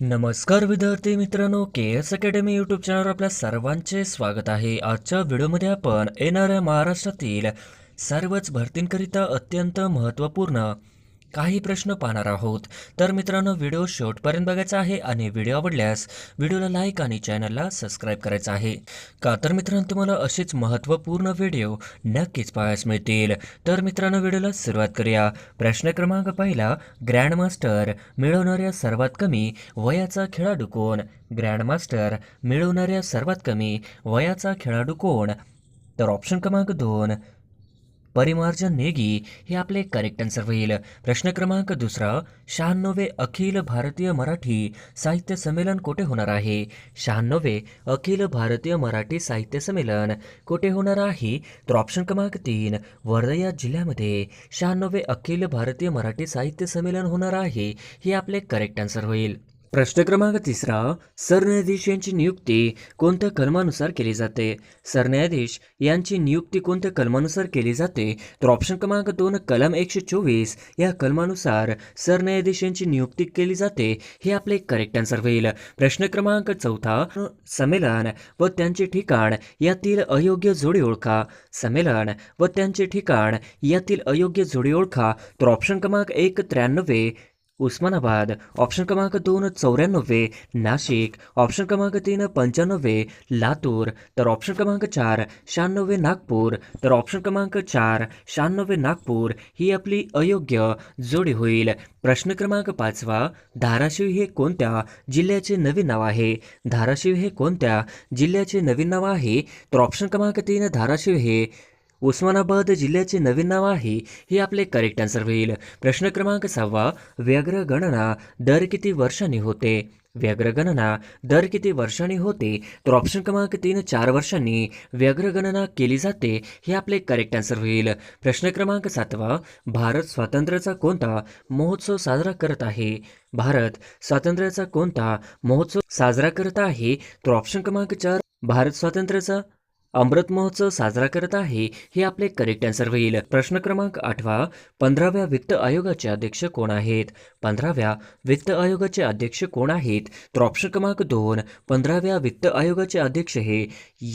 नमस्कार विद्यार्थी मित्रांनो के एस अकॅडमी यूट्यूब चॅनलवर आपल्या सर्वांचे स्वागत आहे. आजच्या व्हिडिओमध्ये आपण येणाऱ्या महाराष्ट्रातील सर्वच भरतींकरिता अत्यंत महत्त्वपूर्ण काही प्रश्न पाहणार आहोत. तर मित्रांनो व्हिडिओ शेवटपर्यंत बघायचा आहे आणि व्हिडिओ आवडल्यास व्हिडिओला लाईक आणि चॅनलला सबस्क्राईब करायचं आहे. का? तर मित्रांनो तुम्हाला असेच महत्त्वपूर्ण व्हिडिओ नक्कीच पाहायला मिळतील. तर मित्रांनो व्हिडिओला सुरुवात करूया. प्रश्न क्रमांक पहिला ग्रँडमास्टर मिळवणाऱ्या सर्वात कमी वयाचा खेळाडू कोण? ग्रँडमास्टर मिळवणाऱ्या सर्वात कमी वयाचा खेळाडू कोण? तर ऑप्शन क्रमांक दोन परिमार्जन नेगी हे आपले करेक्ट आन्सर होईल. प्रश्न क्रमांक दुसरा शहाण्णवे अखिल भारतीय मराठी साहित्य संमेलन कोठे होणार आहे? शहाण्णवे अखिल भारतीय मराठी साहित्य संमेलन कुठे होणार आहे? तर ऑप्शन क्रमांक तीन वर्धा जिल्ह्यामध्ये शहाण्णवे अखिल भारतीय मराठी साहित्य संमेलन होणार आहे हे आपले करेक्ट आन्सर होईल. प्रश्न क्रमांक तिसरा सरन्यायाधीश यांची नियुक्ती कोणत्या कलमानुसार केली जाते? सरन्यायाधीश यांची नियुक्ती कोणत्या कलमानुसार केली जाते? तर ऑप्शन क्रमांक दोन कलम एकशे चोवीस या कलमानुसार सरन्यायाधीश यांची नियुक्ती केली जाते हे आपले करेक्ट आन्सर होईल. प्रश्न क्रमांक चौथा संमेलन व त्यांचे ठिकाण यातील अयोग्य जोडी ओळखा. संमेलन व त्यांचे ठिकाण यातील अयोग्य जोडी ओळखा. तर ऑप्शन क्रमांक एक त्र्याण्णवे उस्मानाबाद ऑप्शन क्रमांक दोन चौऱ्याण्णवे नाशिक ऑप्शन क्रमांक तीन पंच्याण्णवे लातूर तर ऑप्शन क्रमांक चार शहाण्णवे नागपूर तर ऑप्शन क्रमांक चार शहाण्णवे नागपूर. ही आपली अयोग्य जोडी होईल. प्रश्न क्रमांक पाचवा धाराशिव हे कोणत्या जिल्ह्याचे नवीन नाव आहे? धाराशिव हे कोणत्या जिल्ह्याचे नवीन नाव आहे? तर ऑप्शन क्रमांक तीन धाराशिव हे उस्मानाबाद जिल्ह्याचे नवीन नाव आहे हे आपले करेक्ट आन्सर होईल. प्रश्न क्रमांक सहावा व्याघ्र गणना दर किती वर्षांनी होते? व्याघ्र गणना दर किती वर्षांनी होते? तर ऑप्शन क्रमांक तीन चार वर्षांनी व्याघ्र गणना केली जाते हे आपले करेक्ट आन्सर होईल. प्रश्न क्रमांक सातवा भारत स्वातंत्र्याचा कोणता महोत्सव साजरा करत आहे? भारत स्वातंत्र्याचा कोणता महोत्सव साजरा करत आहे? तर ऑप्शन क्रमांक चार भारत स्वातंत्र्याचा अमृत महोत्सव साजरा करत आहे हे आपले करेक्ट आन्सर होईल. प्रश्न क्रमांक आठवा पंधराव्या वित्त आयोगाचे अध्यक्ष कोण आहेत? पंधराव्या वित्त आयोगाचे अध्यक्ष कोण आहेत? तर ऑप्शन क्रमांक दोन पंधराव्या वित्त आयोगाचे अध्यक्ष हे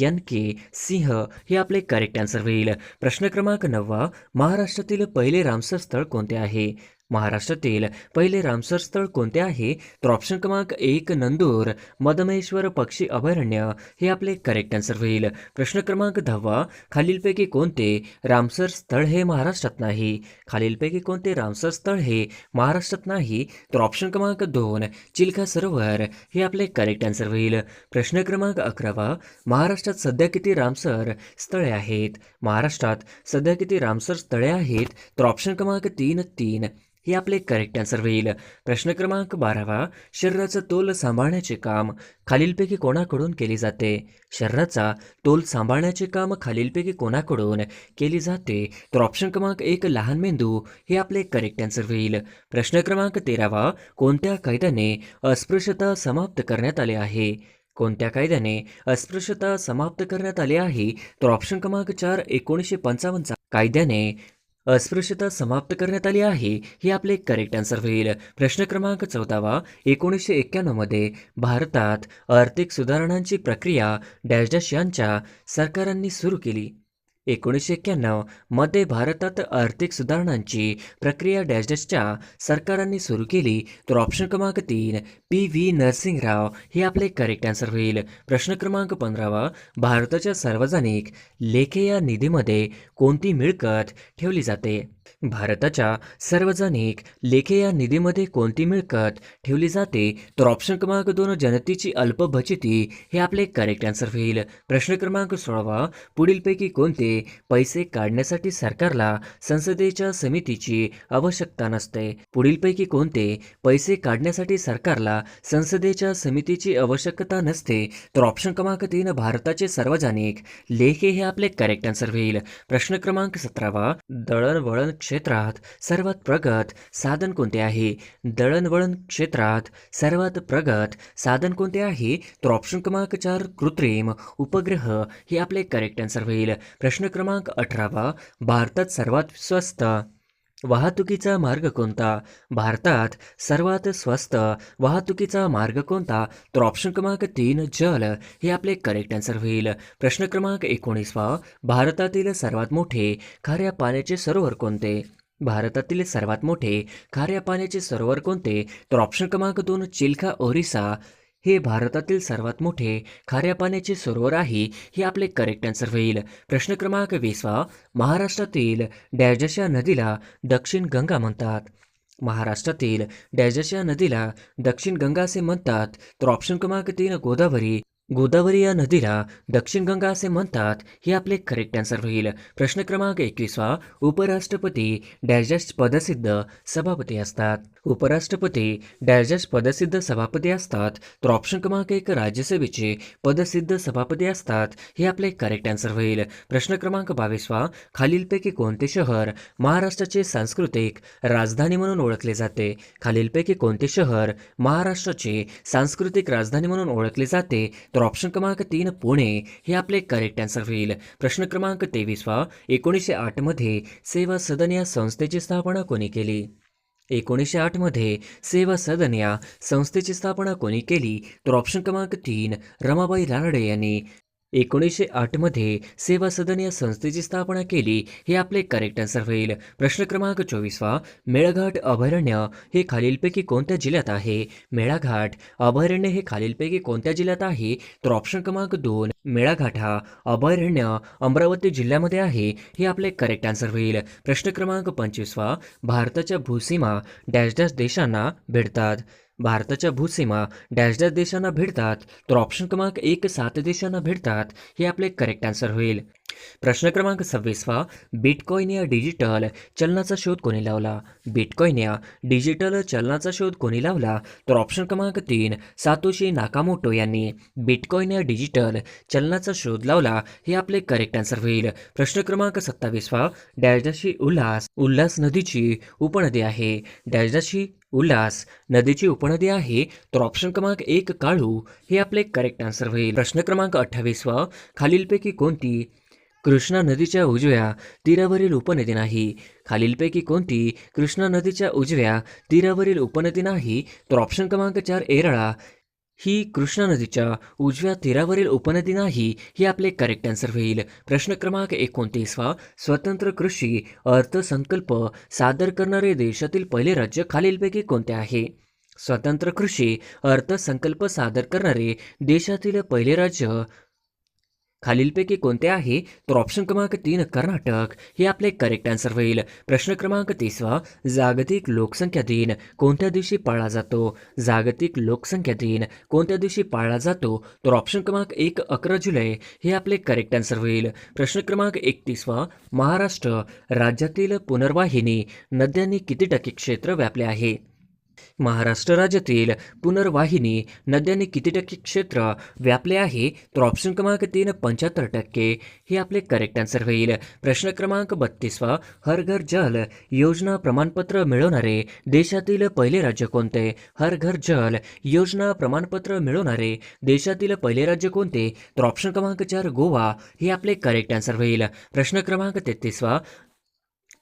एन के सिंह हे आपले करेक्ट आन्सर होईल. प्रश्न क्रमांक नववा महाराष्ट्रातील पहिले रामसर स्थळ कोणते आहे? महाराष्ट्रातील पहिले रामसर स्थळ कोणते आहे? तर ऑप्शन क्रमांक एक नंदूर मदमेश्वर पक्षी अभयारण्य हे आपले करेक्ट आन्सर होईल. प्रश्न क्रमांक दहावा खालीलपैकी कोणते रामसर स्थळ हे महाराष्ट्रात नाही? खालीलपैकी कोणते रामसर स्थळ हे महाराष्ट्रात नाही? तर ऑप्शन क्रमांक दोन चिल्का सरोवर हे आपले करेक्ट आन्सर होईल. प्रश्न क्रमांक अकरावा महाराष्ट्रात सध्या किती रामसर स्थळे आहेत? महाराष्ट्रात सध्या किती रामसर स्थळे आहेत? तर ऑप्शन क्रमांक तीन तीन. हे आपले करेक्ट आन्सर होईल. प्रश्न क्रमांक बारावा. शरीराचा तोल सांभाळण्याचे काम खालीलपैकी कोणाकडून केले जाते? शरीराचा तोल सांभाळण्याचे काम खालीलपैकी कोणाकडून केले जाते? तर ऑप्शन क्रमांक एक लहान मेंदू. हे आपले करेक्ट आन्सर होईल. प्रश्न क्रमांक तेरावा. कोणत्या कायद्याने अस्पृश्यता समाप्त करण्यात आले आहे? कोणत्या कायद्याने अस्पृश्यता समाप्त करण्यात आली आहे? तर ऑप्शन क्रमांक चार एकोणीसशे पंचावन्नचा कायद्याने अस्पृश्यता समाप्त करण्यात आली आहे हे आपले करेक्ट आन्सर होईल. प्रश्न क्रमांक चौदावा एकोणीसशे एक्क्याण्णवमध्ये भारतात आर्थिक सुधारणांची प्रक्रिया डॅश डॅश यांच्या सरकारांनी सुरू केली. एकोणीसशे एक्क्याण्णवमध्ये भारतात आर्थिक सुधारणांची प्रक्रिया डॅश डॅशच्या सरकारांनी सुरू केली तर ऑप्शन क्रमांक तीन पी व्ही नरसिंगराव हे आपले करेक्ट आन्सर होईल. प्रश्न क्रमांक पंधरावा भारताच्या सार्वजनिक लेखे या निधीमध्ये कोणती मिळकत ठेवली जाते? भारताच्या सार्वजनिक लेखे या निधीमध्ये कोणती मिळकत ठेवली जाते? तर ऑप्शन क्रमांक दोन जनतेची अल्प बचती हे आपले करेक्ट आन्सर होईल प्रश्न क्रमांक सोळावा. पुढीलपैकी कोणते पैसे काढण्यासाठी सरकारला संसदेच्या समितीची आवश्यकता नसते? पुढीलपैकी कोणते पैसे काढण्यासाठी सरकारला संसदेच्या समितीची आवश्यकता नसते? तर ऑप्शन क्रमांक तीन भारताचे सार्वजनिक लेखे हे आपले करेक्ट आन्सर होईल प्रश्न क्रमांक सतरावा. दळणवळण क्षेत्रात सर्वात प्रगत साधन कोणते आहे? दळणवळण क्षेत्रात सर्वात प्रगत साधन कोणते आहे? तर ऑप्शन क्रमांक चार कृत्रिम उपग्रह. हे आपले करेक्ट आन्सर होईल. प्रश्न क्रमांक अठरावा भारतात सर्वात स्वस्त वाहतुकीचा मार्ग कोणता? भारतात सर्वात स्वस्त वाहतुकीचा मार्ग कोणता? तर ऑप्शन क्रमांक तीन जल हे आपले करेक्ट आन्सर होईल. प्रश्न क्रमांक एकोणीसवा भारतातील सर्वात मोठे खाऱ्या पाण्याचे सरोवर कोणते? भारतातील सर्वात मोठे खाऱ्या पाण्याचे सरोवर कोणते? तर ऑप्शन क्रमांक दोन चिल्खा ओरिसा हे भारतातील सर्वात मोठे खाऱ्या पाण्याचे सरोवर आहे हे आपले करेक्ट आन्सर होईल. प्रश्न क्रमांक वीसवा महाराष्ट्रातील डॅजशा नदीला दक्षिण गंगा म्हणतात. महाराष्ट्रातील डॅजशा नदीला दक्षिण गंगा असे म्हणतात. तर ऑप्शन क्रमांक तीन गोदावरी. गोदावरी या नदीला दक्षिण गंगा असे म्हणतात हे आपले करेक्ट आन्सर होईल. प्रश्न क्रमांक एकवीसवा उपराष्ट्रपती डॅजस पदसिद्ध सभापती असतात. उपराष्ट्रपती डॅजस पदसिद्ध सभापती असतात तर ऑप्शन क्रमांक एक राज्यसभेचे पदसिद्ध सभापती असतात हे आपले करेक्ट आन्सर होईल. प्रश्न क्रमांक बावीसवा खालीलपैकी कोणते शहर महाराष्ट्राचे सांस्कृतिक राजधानी म्हणून ओळखले जाते? खालीलपैकी कोणते शहर महाराष्ट्राचे सांस्कृतिक राजधानी म्हणून ओळखले जाते? तर ऑप्शन क्रमांक तीन पुणे हे आपले करेक्ट आन्सर होईल. प्रश्न क्रमांक तेवीसवा एकोणीसशे आठमध्ये सेवा सदन या संस्थेची स्थापना कोणी केली? एकोणीसशे आठमध्ये सेवा सदन या संस्थेची स्थापना कोणी केली? तर ऑप्शन क्रमांक तीन रमाबाई रानडे यांनी. एकोणीसशे आठमध्ये सेवा सदन या संस्थेची स्थापना केली हे आपले करेक्ट आन्सर होईल. प्रश्न क्रमांक चोवीसवा मेळघाट अभयारण्य हे खालीलपैकी कोणत्या जिल्ह्यात आहे? मेळाघाट अभयारण्य हे खालीलपैकी कोणत्या जिल्ह्यात आहे? तर ऑप्शन क्रमांक दोन मेळाघाट हा अभयारण्य अमरावती जिल्ह्यामध्ये आहे हे आपले करेक्ट आन्सर होईल. प्रश्न क्रमांक पंचवीसवा भारताच्या भूसीमा डॅश डॅश देशांना भेटतात भारताच्या भूसीमा डॅश डॅश देशांना भेटतात तर ऑप्शन क्रमांक एक सात देशांना भेटतात हे आपले करेक्ट आन्सर होईल. प्रश्न क्रमांक सव्वीसवा बिटकॉईन या डिजिटल चलनाचा शोध कोणी लावला? बिटकॉईन या डिजिटल चलनाचा शोध कोणी लावला? तर ऑप्शन क्रमांक तीन सातोशी नाकामोटो यांनी बिटकॉईन या डिजिटल चलनाचा शोध लावला हे आपले करेक्ट आन्सर होईल. प्रश्न क्रमांक सत्तावीसवा डॅशडाशी उल्हास उल्हास नदीची उपनदी आहे. डॅशडाशी उल्हास नदीची उपनदी आहे तर ऑप्शन क्रमांक एक काळू हे आपले करेक्ट आन्सर होईल. प्रश्न क्रमांक अठ्ठावीसवा खालीलपैकी कोणती? कृष्णा नदीच्या उजव्या तीरावरील उपनदी नाही. खालीलपैकी कोणती? कृष्णा नदीच्या उजव्या तीरावरील उपनदी नाही. तर ऑप्शन क्रमांक चार एरळा. ही कृष्णा नदीच्या उजव्या तीरावरील उपनदी नाही हे आपले करेक्ट आन्सर होईल. प्रश्न क्रमांक एकोणतीसवा स्वतंत्र कृषी अर्थसंकल्प सादर करणारे देशातील पहिले राज्य खालीलपैकी कोणते आहे? स्वतंत्र कृषी अर्थसंकल्प सादर करणारे देशातील पहिले राज्य खालीलपैकी कोणते आहे? तर ऑप्शन क्रमांक तीन कर्नाटक. हे आपले करेक्ट आन्सर होईल. प्रश्न क्रमांक तिसवा जागतिक लोकसंख्या दिन कोणत्या दिवशी पाळला जातो? जागतिक लोकसंख्या दिन कोणत्या दिवशी पाळला जातो? तर ऑप्शन क्रमांक एक अकरा जुलै. हे आपले करेक्ट आन्सर होईल. प्रश्न क्रमांक एकतीसवा महाराष्ट्र राज्यातील पुनर्वाहिनी नद्यांनी किती टक्के क्षेत्र व्यापले आहे? महाराष्ट्र राज्यातील पुनर्वाहिनी नद्यांनी किती टक्के क्षेत्र व्यापले आहे? तर ऑप्शन क्रमांक तीन पंच्याहत्तर टक्के. हे आपले करेक्ट आन्सर होईल. प्रश्न क्रमांक बत्तीसवा हर घर जल योजना प्रमाणपत्र मिळवणारे देशातील पहिले राज्य कोणते? हर घर जल योजना प्रमाणपत्र मिळवणारे देशातील पहिले राज्य कोणते? तर ऑप्शन क्रमांक चार गोवा. हे आपले करेक्ट आन्सर होईल. प्रश्न क्रमांक तेहतीसवा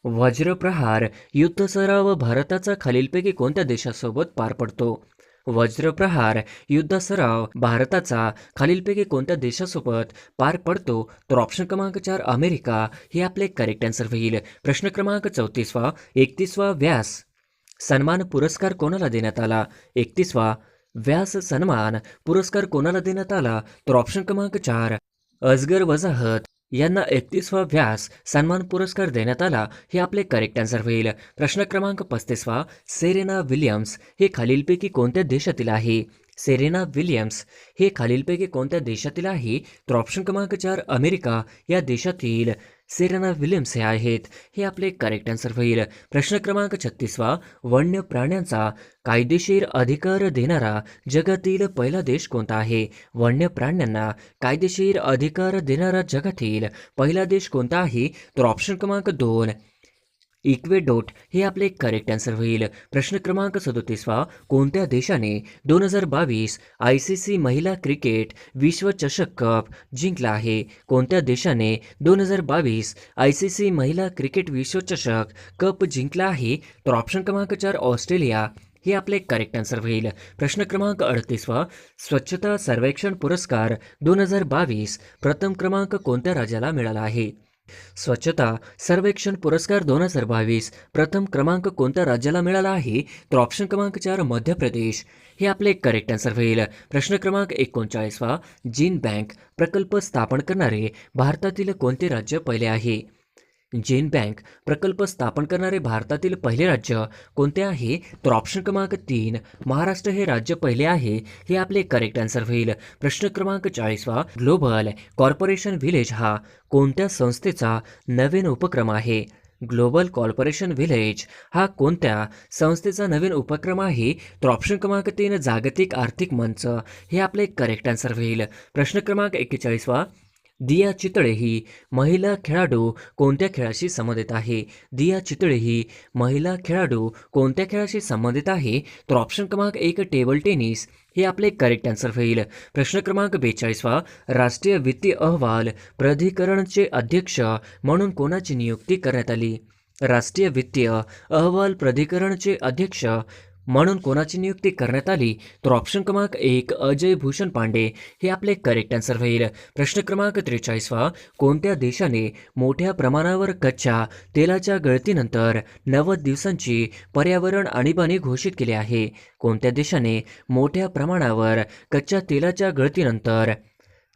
वज्रप्रहार युद्ध सराव भारताचा खालीलपैकी कोणत्या देशासोबत पार पडतो? वज्रप्रहार युद्ध सराव भारताचा खालीलपैकी कोणत्या देशासोबत पार पडतो? तर ऑप्शन क्रमांक चार अमेरिका. हे आपले करेक्ट आन्सर होईल. प्रश्न क्रमांक चौतीसवा एकतीसवा व्यास सन्मान पुरस्कार कोणाला देण्यात आला? एकतीसवा व्यास सन्मान पुरस्कार कोणाला देण्यात आला? तर ऑप्शन क्रमांक चार अजगर वजाहत यांना एकतीसवा व्यास सन्मान पुरस्कार देण्यात आला हे आपले करेक्ट आन्सर होईल. प्रश्न क्रमांक पस्तीसवा सेरेना विलियम्स हे खालीलपैकी कोणत्या देशातील आहे? सेरेना विलियम्स हे खालीलपैकी कोणत्या देशातील आहे? तर ऑप्शन क्रमांक चार अमेरिका या देशातील. सेरेना विल्यम्स हे आहेत. हे आपले करेक्ट आन्सर होईल. प्रश्न क्रमांक छत्तीसवा वन्य प्राण्यांचा कायदेशीर अधिकार देणारा जगातील पहिला देश कोणता आहे? वन्य प्राण्यांना कायदेशीर अधिकार देणारा जगातील पहिला देश कोणता आहे? तर ऑप्शन क्रमांक दोन इक्वेडोट हे आपले करेक्ट आन्सर होईल. प्रश्न क्रमांक सदोतीसवा कोणत्या देशाने दोन हजार बावीस आय सी सी महिला क्रिकेट विश्वचषक कप जिंकला आहे? कोणत्या देशाने दोन हजार बावीस आय सी सी महिला क्रिकेट विश्वचषक कप जिंकला आहे? तर ऑप्शन क्रमांक चार ऑस्ट्रेलिया. हे आपले करेक्ट आन्सर होईल. प्रश्न क्रमांक अडतीसवा स्वच्छता सर्वेक्षण पुरस्कार दोन हजार बावीस प्रथम क्रमांक कोणत्या राज्याला मिळाला आहे? स्वच्छता सर्वेक्षण पुरस्कार दोन हजार बावीस प्रथम क्रमांक कोणत्या राज्याला मिळाला आहे? तर ऑप्शन क्रमांक चार मध्य प्रदेश. हे आपले करेक्ट आन्सर होईल. प्रश्न क्रमांक एकोणचाळीसवा जीन बँक प्रकल्प स्थापन करणारे भारतातील कोणते राज्य पहिले आहे? जेन बँक प्रकल्प स्थापन करणारे भारतातील पहिले राज्य कोणते आहे? तर ऑप्शन क्रमांक तीन महाराष्ट्र हे राज्य पहिले आहे हे आपले करेक्ट आन्सर होईल. प्रश्न क्रमांक चाळीसवा ग्लोबल कॉर्पोरेशन व्हिलेज हा कोणत्या संस्थेचा नवीन उपक्रम आहे? ग्लोबल कॉर्पोरेशन व्हिलेज हा कोणत्या संस्थेचा नवीन उपक्रम आहे? तर ऑप्शन क्रमांक तीन जागतिक आर्थिक मंच हे आपले करेक्ट आन्सर होईल. प्रश्न क्रमांक एक्केचाळीसवा दिया चितळे ही महिला खेळाडू कोणत्या खेळाशी संबंधित आहे? दिया चितळे ही महिला खेळाडू कोणत्या खेळाशी संबंधित आहे? तर ऑप्शन क्रमांक एक टेबल टेनिस हे आपले करेक्ट आन्सर होईल. प्रश्न क्रमांक बेचाळीसवा राष्ट्रीय वित्तीय अहवाल प्राधिकरणचे अध्यक्ष म्हणून कोणाची नियुक्ती करण्यात आली? राष्ट्रीय वित्तीय अहवाल प्राधिकरणचे अध्यक्ष म्हणून कोणाची नियुक्ती करण्यात आली तर ऑप्शन क्रमांक एक अजय भूषण पांडे हे आपले करेक्ट आन्सर होईल. प्रश्न क्रमांक त्रेचाळीसवा कोणत्या देशाने मोठ्या प्रमाणावर कच्च्या तेलाच्या गळतीनंतर नव्वद दिवसांची पर्यावरण आणीबाणी घोषित केली आहे? कोणत्या देशाने मोठ्या प्रमाणावर कच्च्या तेलाच्या गळतीनंतर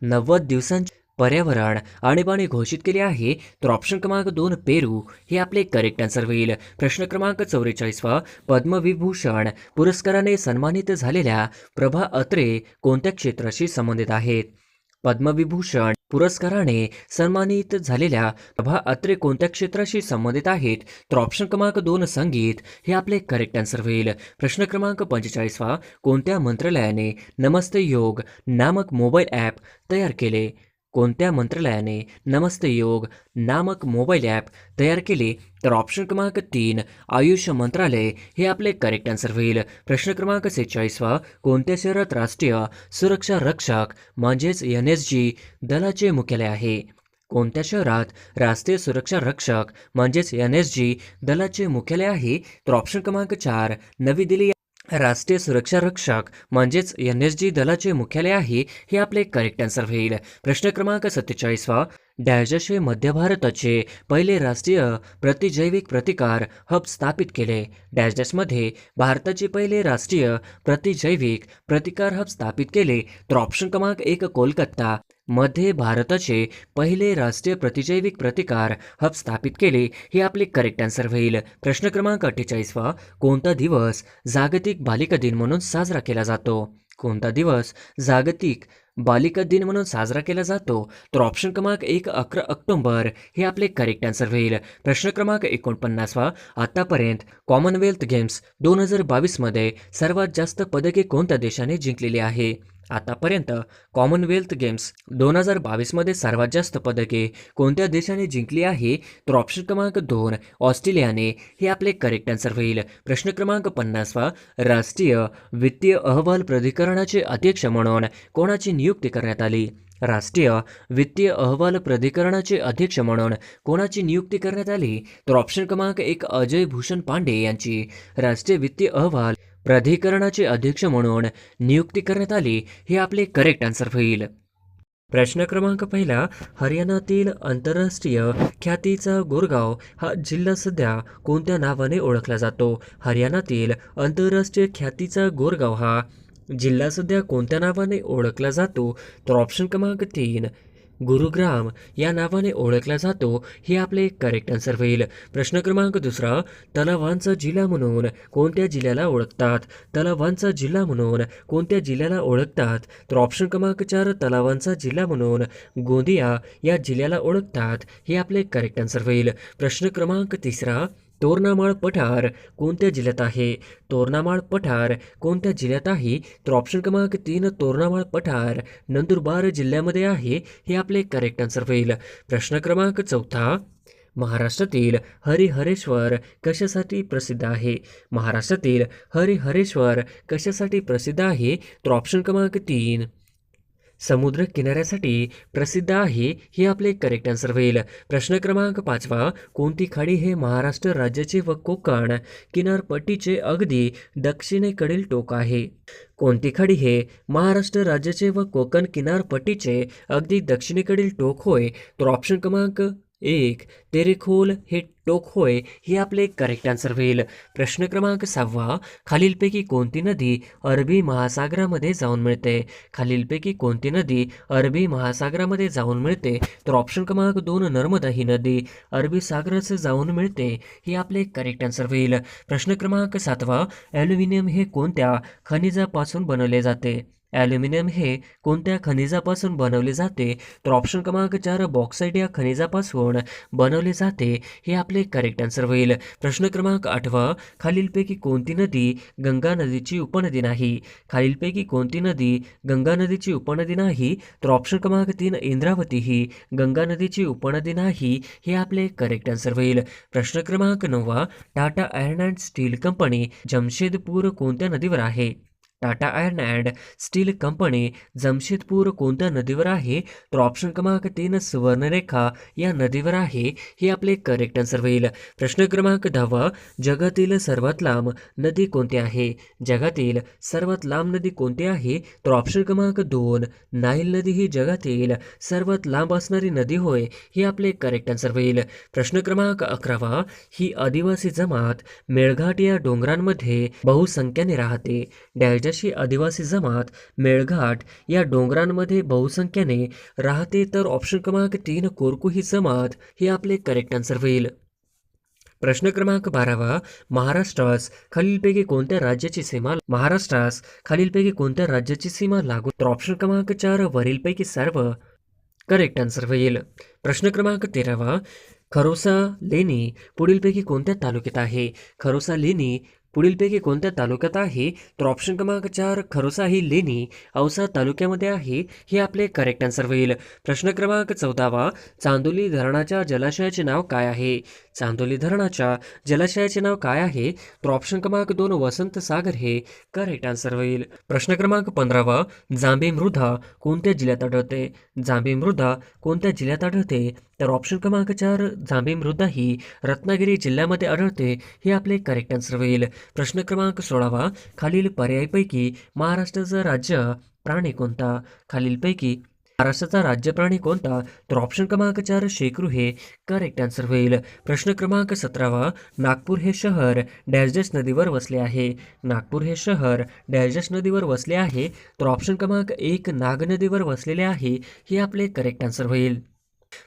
नव्वद दिवसांची पर्यावरण आणीबाणी घोषित केली आहे तर ऑप्शन क्रमांक दोन पेरू हे आपले करेक्ट आन्सर होईल. प्रश्न क्रमांक चौवेचाळीसवा पद्मविभूषण पुरस्काराने सन्मानित झालेल्या प्रभा अत्रे कोणत्या क्षेत्राशी संबंधित आहेत? पद्मविभूषण पुरस्काराने सन्मानित झालेल्या प्रभा अत्रे कोणत्या क्षेत्राशी संबंधित आहेत? तर ऑप्शन क्रमांक दोन संगीत हे आपले करेक्ट आन्सर होईल. प्रश्न क्रमांक पंचेचाळीसवा कोणत्या मंत्रालयाने नमस्ते योग नामक मोबाईल ॲप तयार केले? कोणत्या मंत्रालयाने नमस्ते योग नामक मोबाईल ॲप तयार केले तर ऑप्शन क्रमांक तीन आयुष मंत्रालय हे आपले करेक्ट आन्सर होईल. प्रश्न क्रमांक सेहेचाळीसवा कोणत्या शहरात राष्ट्रीय सुरक्षा रक्षक म्हणजेच एन एस जी दलाचे मुख्यालय आहे? कोणत्या शहरात राष्ट्रीय सुरक्षा रक्षक म्हणजेच एन एस जी दलाचे मुख्यालय आहे? तर ऑप्शन क्रमांक चार नवी दिल्ली राष्ट्रीय सुरक्षा रक्षक म्हणजेच एन एस जी दलाचे मुख्यालय आहे हे आपले करेक्ट आन्सर होईल. प्रश्न क्रमांक सत्तेचाळीसवा डॅजशे मध्य भारताचे पहिले राष्ट्रीय प्रतिजैविक प्रतिकार हब स्थापित केले. डॅशडॅशमध्ये भारताचे पहिले राष्ट्रीय प्रतिजैविक प्रतिकार हब स्थापित केले. तर ऑप्शन क्रमांक एक कोलकाता. मध्ये भारताचे पहिले राष्ट्रीय प्रतिजैविक प्रतिकार हब स्थापित केले हे आपले करेक्ट आन्सर होईल. प्रश्न क्रमांक अठ्ठेचाळीसवा कोणता दिवस जागतिक बालिका दिन म्हणून साजरा केला जातो? कोणता दिवस जागतिक बालिका दिन म्हणून साजरा केला जातो तर ऑप्शन क्रमांक एक अकरा ऑक्टोंबर हे आपले करेक्ट आन्सर होईल. प्रश्न क्रमांक एकोणपन्नासवा आतापर्यंत कॉमनवेल्थ गेम्स दोन हजार बावीसमध्ये सर्वात जास्त पदके कोणत्या देशाने जिंकलेली आहे? आतापर्यंत कॉमनवेल्थ गेम्स दोन हजार बावीसमध्ये सर्वात जास्त पदके कोणत्या देशाने जिंकली आहे? तर ऑप्शन क्रमांक दोन ऑस्ट्रेलियाने हे आपले करेक्ट आन्सर होईल. प्रश्न क्रमांक पन्नासवा राष्ट्रीय वित्तीय अहवाल प्राधिकरणाचे अध्यक्ष म्हणून कोणाची नियुक्ती करण्यात आली. राष्ट्रीय वित्तीय अहवाल प्राधिकरणाचे अध्यक्ष म्हणून कोणाची नियुक्ती करण्यात आली? तर ऑप्शन क्रमांक एक अजय भूषण पांडे यांची. राष्ट्रीय वित्तीय अहवाल प्राधिकरणाचे अध्यक्ष म्हणून नियुक्ती करण्यात आली हे आपले करेक्ट आन्सर होईल. प्रश्न क्रमांक पहिला हरियाणातील आंतरराष्ट्रीय ख्यातीचा गोरगाव हा जिल्हा सध्या कोणत्या नावाने ओळखला जातो? हरियाणातील आंतरराष्ट्रीय ख्यातीचा गोरगाव हा जिल्हा सध्या कोणत्या नावाने ओळखला जातो? तर ऑप्शन क्रमांक तीन गुरुग्राम या नावाने ओळखला जातो हे आपले करेक्ट आन्सर होईल. प्रश्न क्रमांक दुसरा तलावांचा जिल्हा म्हणून कोणत्या जिल्ह्याला ओळखतात? तलावांचा जिल्हा म्हणून कोणत्या जिल्ह्याला ओळखतात? तर ऑप्शन क्रमांक चार तलावांचा जिल्हा म्हणून गोंदिया या जिल्ह्याला ओळखतात हे आपले करेक्ट आन्सर होईल. प्रश्न क्रमांक तिसरा तोरणामाळ पठार कोणत्या जिल्ह्यात आहे? तोरणामाळ पठार कोणत्या जिल्ह्यात आहे? तर ऑप्शन क्रमांक तीन तोरणामाळ पठार नंदुरबार जिल्ह्यामध्ये आहे हे आपले करेक्ट आन्सर होईल. प्रश्न क्रमांक चौथा महाराष्ट्रातील हरिहरेश्वर कशासाठी प्रसिद्ध आहे? महाराष्ट्रातील हरिहरेश्वर कशासाठी प्रसिद्ध आहे? तर ऑप्शन क्रमांक तीन समुद्र किनाऱ्यासाठी प्रसिद्ध आहे हे आपले करेक्ट आन्सर होईल. प्रश्न क्रमांक पाचवा कोणती खाडी हे महाराष्ट्र राज्याचे व कोकण किनारपट्टीचे अगदी दक्षिणेकडील टोक आहे? कोणती खाडी हे महाराष्ट्र राज्याचे व कोकण किनारपट्टीचे अगदी दक्षिणेकडील टोक होय? तर ऑप्शन क्रमांक एक तेरेखोल हे टोक होय हे आपले करेक्ट आन्सर होईल. प्रश्न क्रमांक सहावा खालीलपैकी कोणती नदी अरबी महासागरामध्ये जाऊन मिळते? खालीलपैकी कोणती नदी अरबी महासागरामध्ये जाऊन मिळते? तर ऑप्शन क्रमांक दोन नर्मदा ही नदी अरबी सागरच जाऊन मिळते हे आपले करेक्ट आन्सर होईल. प्रश्न क्रमांक सातवा ॲल्युमिनियम हे कोणत्या खनिजापासून बनवले जाते? ॲल्युमिनियम हे कोणत्या खनिजापासून बनवले जाते तर ऑप्शन क्रमांक चार बॉक्साईट या खनिजापासून बनवले जाते हे आपले करेक्ट आन्सर होईल. प्रश्न क्रमांक आठवा खालीलपैकी कोणती नदी गंगा नदीची उपनदी नाही? खालीलपैकी कोणती नदी गंगा नदीची उपनदी नाही? तर ऑप्शन क्रमांक तीन इंद्रावती ही गंगा नदीची उपनदी नाही हे आपले करेक्ट आन्सर होईल. प्रश्न क्रमांक नववा Tata iron and steel company Jamshedpur कोणत्या नदीवर आहे? Tata iron and steel company Jamshedpur कोणत्या नदीवर आहे? तर ऑप्शन क्रमांक तीन सुवर्णरेखा या नदीवर आहे. हे आपले करेक्ट आन्सर होईल. प्रश्न क्रमांक दहावा जगातील सर्वात लांब नदी कोणती आहे? जगातील सर्वात लांब नदी कोणती आहे? तर ऑप्शन क्रमांक दोन नाईल नदी ही जगातील सर्वात लांब असणारी नदी होय. हे आपले करेक्ट आन्सर होईल. प्रश्न क्रमांक अकरावा ही आदिवासी जमात मेळघाट या डोंगरांमध्ये बहुसंख्याने राहते. डॅजशी आदिवासी जमात मेळघाट या डोंगरांमध्ये बहुसंख्याने राहते तर ऑप्शन क्रमांक तीन कोरकू ही जमात हे आपले करेक्ट आन्सर होईल. प्रश्न क्रमांक बारावा महाराष्ट्रास खालीलपैकी कोणत्या राज्याची सीमा महाराष्ट्रास खालीलपैकी कोणत्या राज्याची सीमा लागू तर ऑप्शन क्रमांक चार वरीलपैकी सर्व करेक्ट आन्सर होईल. प्रश्न क्रमांक तेरावा खरोसा लेणी पुढीलपैकी कोणत्या तालुक्यात आहे? खरोसा लेणी पुढीलपैकी कोणत्या तालुक्यात आहे तर ऑप्शन क्रमांक चार खरोसा ही लेणी औसा तालुक्यामध्ये आहे हे आपले करेक्ट आन्सर होईल. प्रश्न क्रमांक चौदावा चांदोली धरणाच्या जलाशयाचे नाव काय आहे? चांदोली धरणाच्या जलाशयाचे नाव काय आहे? तर ऑप्शन क्रमांक दोन वसंत सागर हे करेक्ट आन्सर होईल. प्रश्न क्रमांक पंधरावा जांबे मृदा कोणत्या जिल्ह्यात आढळते? जांबे मृदा कोणत्या जिल्ह्यात आढळते? तर ऑप्शन क्रमांक चार जांभी मृदा ही रत्नागिरी जिल्ह्यामध्ये आढळते हे आपले करेक्ट आन्सर होईल. प्रश्न क्रमांक सोळावा. खालील पर्यायपैकी महाराष्ट्राचं राज्य प्राणी कोणता? खालीलपैकी महाराष्ट्राचा राज्य प्राणी कोणता? तर ऑप्शन क्रमांक चार शेकरू हे करेक्ट आन्सर होईल. प्रश्न क्रमांक सतरावा. नागपूर हे शहर डॅशडॅश नदीवर वसले आहे. नागपूर हे शहर डॅशडॅश नदीवर वसले आहे. तर ऑप्शन क्रमांक एक नाग नदीवर वसलेले आहे. हे आपले करेक्ट आन्सर होईल.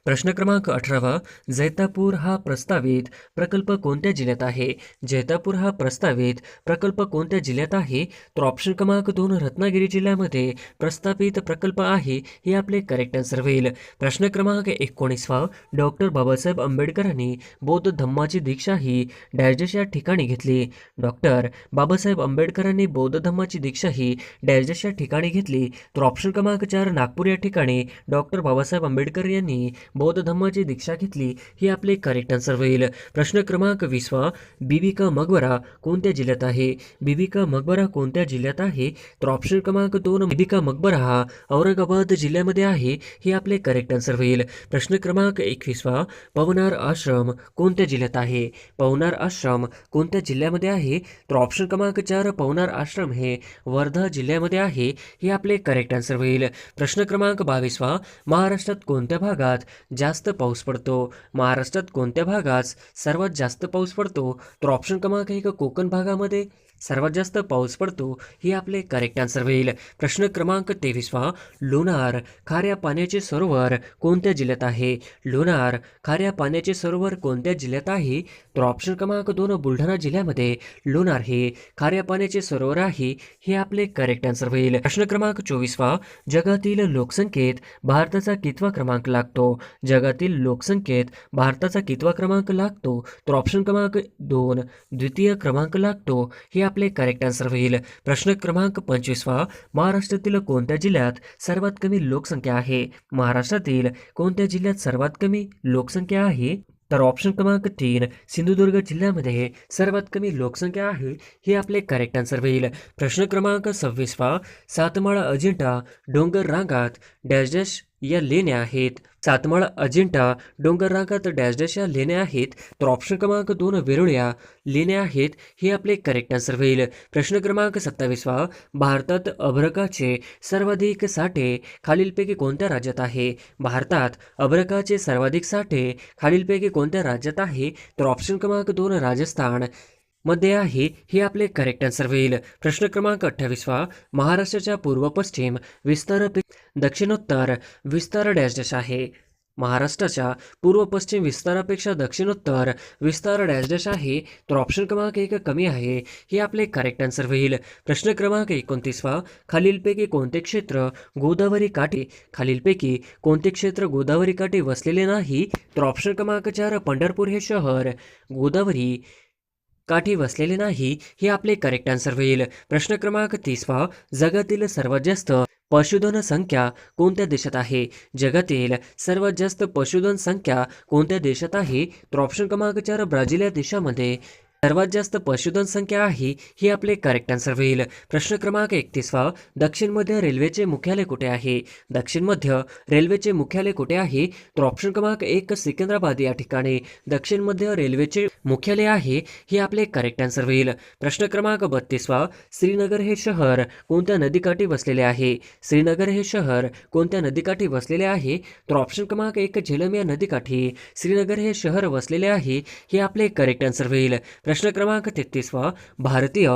प्रश्न क्रमांक अठरावा जैतापूर हा प्रस्तावित प्रकल्प कोणत्या जिल्ह्यात आहे? जैतापूर हा प्रस्तावित प्रकल्प कोणत्या जिल्ह्यात आहे? तर ऑप्शन क्रमांक दोन रत्नागिरी जिल्ह्यामध्ये प्रस्तावित प्रकल्प आहे हे आपले करेक्ट आन्सर होईल. प्रश्न क्रमांक एकोणीसवा डॉक्टर बाबासाहेब आंबेडकरांनी बौद्ध धम्माची दीक्षा ही डॅशडॅश या ठिकाणी घेतली. डॉक्टर बाबासाहेब आंबेडकरांनी बौद्ध धम्माची दीक्षा ही डॅशडॅश या ठिकाणी घेतली. तर ऑप्शन क्रमांक चार नागपूर या ठिकाणी डॉक्टर बाबासाहेब आंबेडकर यांनी बौद्ध धम्माची दीक्षा घेतली हे आपले करेक्ट आन्सर होईल. प्रश्न क्रमांक वीसवा बिबिका मकबरा कोणत्या जिल्ह्यात आहे? बिबिका मकबरा कोणत्या जिल्ह्यात आहे? तर ऑप्शन क्रमांक दोन बिबिका मकबरा हा औरंगाबाद जिल्ह्यामध्ये आहे हे आपले करेक्ट आन्सर होईल. प्रश्न क्रमांक एकवीसवा पवनार आश्रम कोणत्या जिल्ह्यात आहे? पवनार आश्रम कोणत्या जिल्ह्यामध्ये आहे? तर ऑप्शन क्रमांक चार पवनार आश्रम हे वर्धा जिल्ह्यामध्ये आहे हे आपले करेक्ट आन्सर होईल. प्रश्न क्रमांक बावीसवा महाराष्ट्रात कोणत्या भागात जास्त पाऊस पडतो. महाराष्ट्रात कोणत्या भागात सर्वात जास्त पाऊस पडतो? तर ऑप्शन क्रमांक एक कोकण भागामध्ये सर्वात जास्त पाऊस पडतो हे आपले करेक्ट आन्सर होईल. प्रश्न क्रमांक तेवीसवा लोणार खाऱ्या पाण्याचे सरोवर कोणत्या जिल्ह्यात आहे? लोणार खाऱ्या पाण्याचे सरोवर कोणत्या जिल्ह्यात आहे? तर ऑप्शन क्रमांक दोन बुलढाणा जिल्ह्यामध्ये लोणार हे खाऱ्या पाण्याचे सरोवर आहे हे आपले करेक्ट आन्सर होईल. प्रश्न क्रमांक चोवीसवा जगातील लोकसंख्येत भारताचा कितवा क्रमांक लागतो? जगातील लोकसंख्येत भारताचा कितवा क्रमांक लागतो? तर ऑप्शन क्रमांक दोन द्वितीय क्रमांक लागतो. हे आपले करेक्ट आन्सर होईल प्रश्न क्रमांक पंचवीसवा. महाराष्ट्रातील कोणत्या जिल्ह्यात सर्वात कमी लोकसंख्या आहे? महाराष्ट्रातील कोणत्या जिल्ह्यात सर्वात कमी लोकसंख्या आहे? तर ऑप्शन क्रमांक तीन सिंधुदुर्ग जिल्ह्यामध्ये सर्वात कमी लोकसंख्या आहे हे आपले करेक्ट आन्सर होईल प्रश्न क्रमांक सव्वीसवा. सातमाळा अजिंठा डोंगर रांगात डॅश डॅश या लेण्या आहेत. सातमाळा अजिंठा डोंगररांगात डॅश डॅश या लेण्या आहेत. तर ऑप्शन क्रमांक दोन वेरुळ्या लेण्या आहेत. हे आपले करेक्ट आन्सर होईल. प्रश्न क्रमांक सत्तावीसवा भारतात अभ्रकाचे सर्वाधिक साठे खालीलपैकी कोणत्या राज्यात आहे? भारतात अभ्रकाचे सर्वाधिक साठे खालीलपैकी कोणत्या राज्यात आहे? तर ऑप्शन क्रमांक दोन राजस्थान. मध्ये आहे हे आपले करेक्ट आन्सर होईल. प्रश्न क्रमांक अठ्ठावीसवा महाराष्ट्राच्या पूर्व पश्चिम विस्तार दक्षिणोत्तर विस्तार डॅश डॅश आहे. महाराष्ट्राच्या पूर्व पश्चिम विस्तारापेक्षा दक्षिणोत्तर विस्तार डॅश डॅश आहे. तर ऑप्शन क्रमांक एक कमी आहे हे आपले करेक्ट आन्सर होईल. प्रश्न क्रमांक एकोणतीसवा खालीलपैकी कोणते क्षेत्र गोदावरी काठी खालीलपैकी कोणते क्षेत्र गोदावरी काठी वसलेले नाही? तर ऑप्शन क्रमांक चार पंढरपूर हे शहर. गोदावरी काठी वसलेले नाही हे आपले करेक्ट आन्सर होईल. प्रश्न क्रमांक तीसवा जगातील सर्वात जास्त पशुधन संख्या कोणत्या देशात आहे? जगातील सर्वात जास्त पशुधन संख्या कोणत्या देशात आहे? तर ऑप्शन क्रमांक चार ब्राझील या देशामध्ये. सर्वात जास्त पशुधन संख्या आहे ही आपले करेक्ट आन्सर होईल. प्रश्न क्रमांक एकतीसवा दक्षिण मध्य रेल्वेचे मुख्यालय कुठे आहे? दक्षिण मध्य रेल्वेचे मुख्यालय कुठे आहे? तर ऑप्शन क्रमांक एक सिकंदराबाद या ठिकाणी. दक्षिण मध्य रेल्वेचे मुख्यालय आहे हे आपले करेक्ट आन्सर होईल. प्रश्न क्रमांक बत्तीसवा श्रीनगर हे शहर कोणत्या नदीकाठी वसलेले आहे? श्रीनगर हे शहर कोणत्या नदीकाठी वसलेले आहे? तर ऑप्शन क्रमांक एक झेलम या नदीकाठी. श्रीनगर हे शहर वसलेले आहे हे आपले करेक्ट आन्सर होईल. प्रश्न क्रमांक तेहतीसवा भारतीय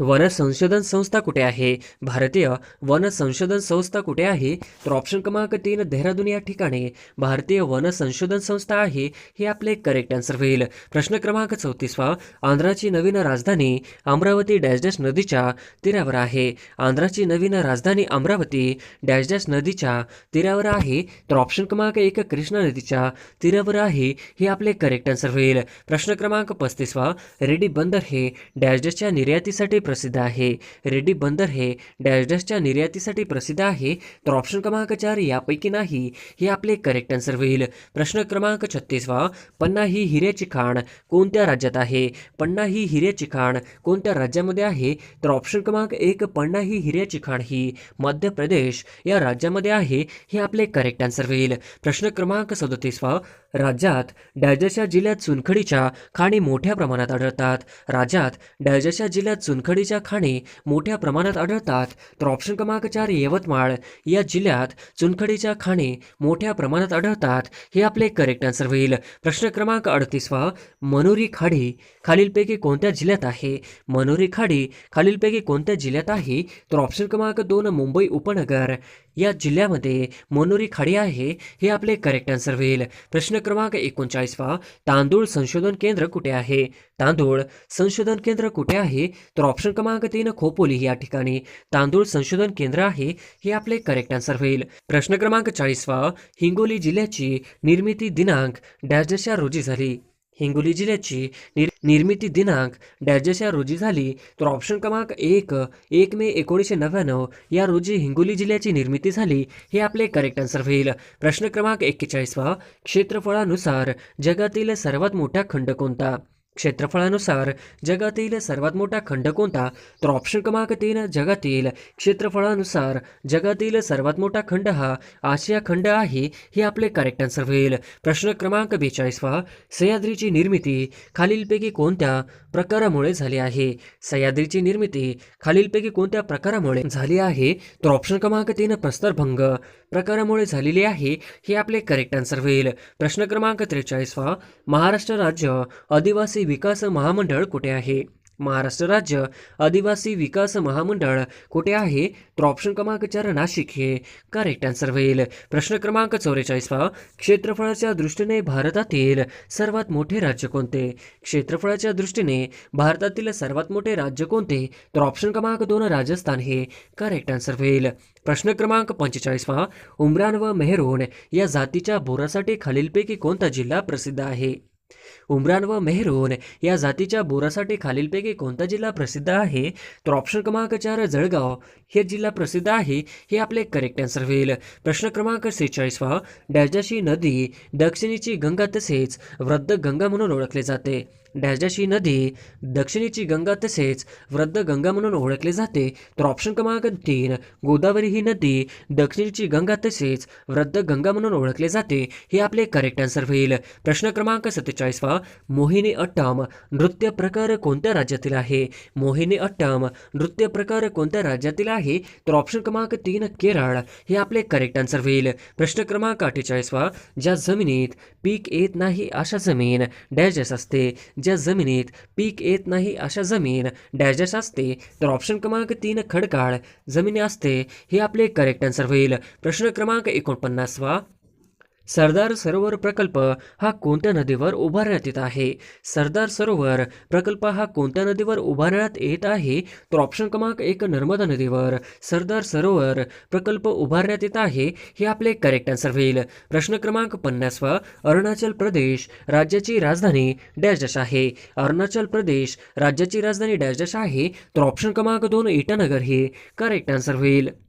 वन संशोधन संस्था कुठे आहे? भारतीय वन संशोधन संस्था कुठे आहे? तर ऑप्शन क्रमांक तीन देहरादून या ठिकाणी. भारतीय वन संशोधन संस्था आहे हे आपले करेक्ट आन्सर होईल. प्रश्न क्रमांक चौतीसवा. आंध्राची नवीन राजधानी अमरावती डॅश डॅश नदीच्या तीरावर आहे. आंध्राची नवीन राजधानी अमरावती डॅश डॅश नदीच्या तीरावर आहे. तर ऑप्शन क्रमांक एक कृष्णा नदीच्या तीरावर आहे हे आपले करेक्ट आन्सर होईल. प्रश्न क्रमांक पस्तीसवा. रेड्डी बंदर हे डॅश डॅशच्या निर्यातीसाठी प्रसिद्ध आहे. रेड्डी बंदर हे डॅश डॅशच्या निर्यातीसाठी प्रसिद्ध आहे. तर ऑप्शन क्रमांक चार यापैकी नाही हे आपले करेक्ट आन्सर होईल. प्रश्न क्रमांक छत्तीसवा पन्ना ही हिऱ्याची खाण कोणत्या राज्यात आहे? पन्ना ही हिऱ्याची खाण कोणत्या राज्यामध्ये आहे? तर ऑप्शन क्रमांक एक पन्ना ही हिऱ्याची खाण ही मध्य प्रदेश या राज्यामध्ये आहे हे आपले करेक्ट आन्सर होईल. प्रश्न क्रमांक सदोतीसवा राज्यात डायजेशा जिल्ह्यात चुनखडीच्या खाणी मोठ्या प्रमाणात आढळतात. राज्यात डायजेशा जिल्ह्यात चुनखडीच्या खाणी मोठ्या प्रमाणात आढळतात. तर ऑप्शन क्रमांक चार यवतमाळ. या जिल्ह्यात चुनखडीच्या खाणी मोठ्या प्रमाणात आढळतात. हे आपले करेक्ट आन्सर होईल. प्रश्न क्रमांक अडतीसवा मनोरी खाडी खालीलपैकी कोणत्या जिल्ह्यात आहे? मनोरी खाडी खालीलपैकी कोणत्या जिल्ह्यात आहे? तर ऑप्शन क्रमांक दोन मुंबई उपनगर. या जिल्ह्यामध्ये मनोरी खाडी आहे हे आपले करेक्ट आन्सर होईल. प्रश्न क्रमांक एकोणचाळीसवा तांदूळ संशोधन केंद्र कुठे आहे? तांदूळ संशोधन केंद्र कुठे आहे? तर ऑप्शन क्रमांक तीन खोपोली या ठिकाणी. तांदूळ संशोधन केंद्र आहे हे आपले करेक्ट आन्सर होईल. प्रश्न क्रमांक चाळीसवा हिंगोली जिल्ह्याची निर्मिती दिनांक डॅशच्या रोजी झाली. हिंगोली जिल्ह्याची निर निर्मिती दिनांक डॅजेसच्या रोजी झाली. तर ऑप्शन क्रमांक एक एक मे एकोणीसशे नव्याण्णव या रोजी हिंगोली जिल्ह्याची निर्मिती झाली हे आपले करेक्ट आन्सर होईल. प्रश्न क्रमांक एक्केचाळीसवा क्षेत्रफळानुसार जगातील सर्वात मोठा खंड कोणता? क्षेत्रफळानुसार जगातील सर्वात मोठा खंड कोणता? तर ऑप्शन क्रमांक तीन जगातील क्षेत्रफळानुसार जगातील सर्वात मोठा खंड हा आशिया खंड आहे हे आपले करेक्ट आन्सर होईल. प्रश्न क्रमांक बेचाळीसवा सह्याद्रीची निर्मिती खालीलपैकी कोणत्या प्रकारामुळे झाली आहे. सह्याद्रीची निर्मिती खालीलपैकी कोणत्या प्रकारामुळे झाली आहे तर ऑप्शन क्रमांक तीन प्रस्तरभंग. प्रकारामुळे झालेली आहे हे आपले करेक्ट आन्सर होईल. प्रश्न क्रमांक त्रेचाळीसवा महाराष्ट्र राज्य आदिवासी विकास महामंडळ कुठे आहे? महाराष्ट्र राज्य आदिवासी विकास महामंडळ कुठे आहे? तर ऑप्शन क्रमांक चार नाशिक हे. करेक्ट आन्सर होईल. प्रश्न क्रमांक चौवेचाळीसवा क्षेत्रफळाच्या दृष्टीने भारतातील सर्वात मोठे राज्य कोणते? क्षेत्रफळाच्या दृष्टीने भारतातील सर्वात मोठे राज्य कोणते? तर ऑप्शन क्रमांक दोन राजस्थान हे. करेक्ट आन्सर होईल. प्रश्न क्रमांक पंचेचाळीसवा उमरान व मेहरून या जातीच्या बोरासाठी खालीलपैकी कोणता जिल्हा प्रसिद्ध आहे? उमरान व मेहरून या जातीच्या बोरासाठी खालीलपैकी कोणता जिल्हा प्रसिद्ध आहे? तर ऑप्शन क्रमांक चार जळगाव. हे जिल्हा प्रसिद्ध आहे हे आपले करेक्ट आन्सर होईल. प्रश्न क्रमांक सेहेचाळीसवा डॅजाशी नदी दक्षिणेची गंगा तसेच वृद्ध गंगा म्हणून ओळखले जाते. डॅजाशी नदी दक्षिणेची गंगा तसेच वृद्ध गंगा म्हणून ओळखले जाते. तर ऑप्शन क्रमांक तीन गोदावरी ही नदी दक्षिणेची गंगा तसेच वृद्ध गंगा म्हणून ओळखले जाते. हे आपले करेक्ट आन्सर होईल. प्रश्न क्रमांक सत्तेचाळीसवा मोहिनी अट्टम नृत्य प्रकार कोणत्या राज्यातील आहे? मोहिनी अट्टम नृत्य प्रकार कोणत्या राज्यातील आहे? तर ऑप्शन क्रमांक तीन केरळ. हे आपले करेक्ट आन्सर होईल. प्रश्न क्रमांक अठ्ठेचाळीसवा ज्या जमिनीत पीक येत नाही अशा जमीन डॅश असते. ज्या जमिनीत पीक येत नाही अशा जमीन डॅजस असते. तर ऑप्शन क्रमांक तीन खडकाळ. जमिनी असते. हे आपले करेक्ट आन्सर होईल. प्रश्न क्रमांक एकोणपन्नासवा. सरदार सरोवर प्रकल्प हा कोणत्या नदीवर उभारण्यात येत आहे? सरदार सरोवर प्रकल्प हा कोणत्या नदीवर उभारण्यात येत आहे? तर ऑप्शन क्रमांक एक नर्मदा नदीवर सरदार सरोवर प्रकल्प उभारण्यात येत आहे हे आपले करेक्ट आन्सर होईल. प्रश्न क्रमांक पन्नासवा अरुणाचल प्रदेश राज्याची राजधानी डॅश आहे. अरुणाचल प्रदेश राज्याची राजधानी डॅश आहे. तर ऑप्शन क्रमांक दोन इटानगर हे करेक्ट आन्सर होईल.